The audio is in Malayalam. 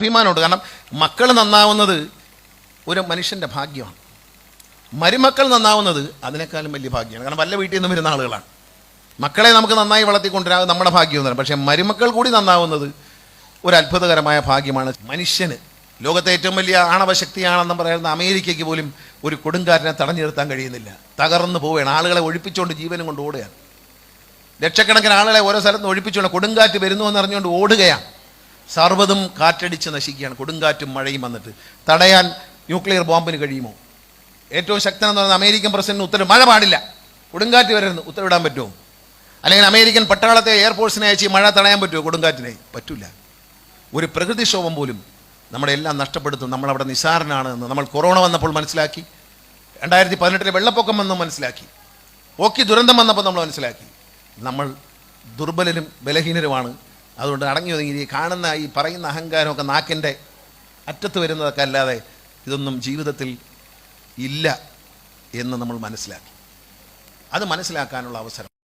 അഭിമാനമുണ്ട്. കാരണം മക്കൾ നന്നാവുന്നത് ഒരു മനുഷ്യന്റെ ഭാഗ്യമാണ്. മരുമക്കൾ നന്നാവുന്നത് അതിനേക്കാളും വലിയ ഭാഗ്യമാണ്. കാരണം വല്ല വീട്ടിൽ നിന്നും വരുന്ന ആളുകളാണ്. മക്കളെ നമുക്ക് നന്നായി വളർത്തിക്കൊണ്ടിരാ നമ്മുടെ ഭാഗ്യമൊന്നുമല്ല പക്ഷേ മരുമക്കൾ കൂടി നന്നാവുന്നത് ഒരു അത്ഭുതകരമായ ഭാഗ്യമാണ് മനുഷ്യന്. ലോകത്തെ ഏറ്റവും വലിയ ആണവശക്തിയാണെന്ന് പറയുന്ന അമേരിക്കയ്ക്ക് പോലും ഒരു കൊടുങ്കാറ്റിനെ തടഞ്ഞു നിർത്താൻ കഴിയുന്നില്ല. തകർന്നു പോവുകയാണ്. ആളുകളെ ഒഴിപ്പിച്ചുകൊണ്ട് ജീവനും കൊണ്ട് ഓടുകയാണ്. ലക്ഷക്കണക്കിന് ആളുകളെ ഓരോ സ്ഥലത്ത് ഒഴിപ്പിച്ചുകൊണ്ട് കൊടുങ്കാറ്റ് വരുന്നു എന്ന് അറിഞ്ഞുകൊണ്ട് ഓടുകയാണ്. സർവതും കാറ്റടിച്ച് നശിക്കുകയാണ്. കൊടുങ്കാറ്റും മഴയും വന്നിട്ട്. തടയാൻ ന്യൂക്ലിയർ ബോംബിന് കഴിയുമോ? ഏറ്റവും ശക്തനെന്ന് പറയുന്നത് അമേരിക്കൻ പ്രസിഡന്റിന് ഉത്തരവ് മഴ പാടില്ല. കൊടുങ്കാറ്റ് വരരുത്. ഉത്തരവിടാൻ പറ്റുമോ? അല്ലെങ്കിൽ അമേരിക്കൻ പട്ടാളത്തെ എയർഫോഴ്സിനെ അയച്ച് മഴ തടയാൻ പറ്റുമോ? കൊടുങ്കാറ്റിനെ പറ്റില്ല ഒരു പ്രകൃതിക്ഷോഭം പോലും നമ്മുടെ എല്ലാം നഷ്ടപ്പെടുത്തും. നമ്മളവിടെ നിസാരനാണ് എന്ന് നമ്മൾ കൊറോണ വന്നപ്പോൾ മനസ്സിലാക്കി. രണ്ടായിരത്തി പതിനെട്ടിലെ വെള്ളപ്പൊക്കം വന്ന് മനസ്സിലാക്കി. ഓക്കി ദുരന്തം വന്നപ്പോൾ നമ്മൾ മനസ്സിലാക്കി. നമ്മൾ ദുർബലരും ബലഹീനരുമാണ്. അതുകൊണ്ട് അടങ്ങി ഒതുങ്ങി കാണുന്ന ഈ പറയുന്ന അഹങ്കാരമൊക്കെ നാക്കിന്റെ അറ്റത്ത് വരുന്നതൊക്കെ അല്ലാതെ ഇതൊന്നും ജീവിതത്തിൽ ഇല്ല എന്ന് നമ്മൾ മനസ്സിലാക്കി. അത് മനസ്സിലാക്കാനുള്ള അവസരം.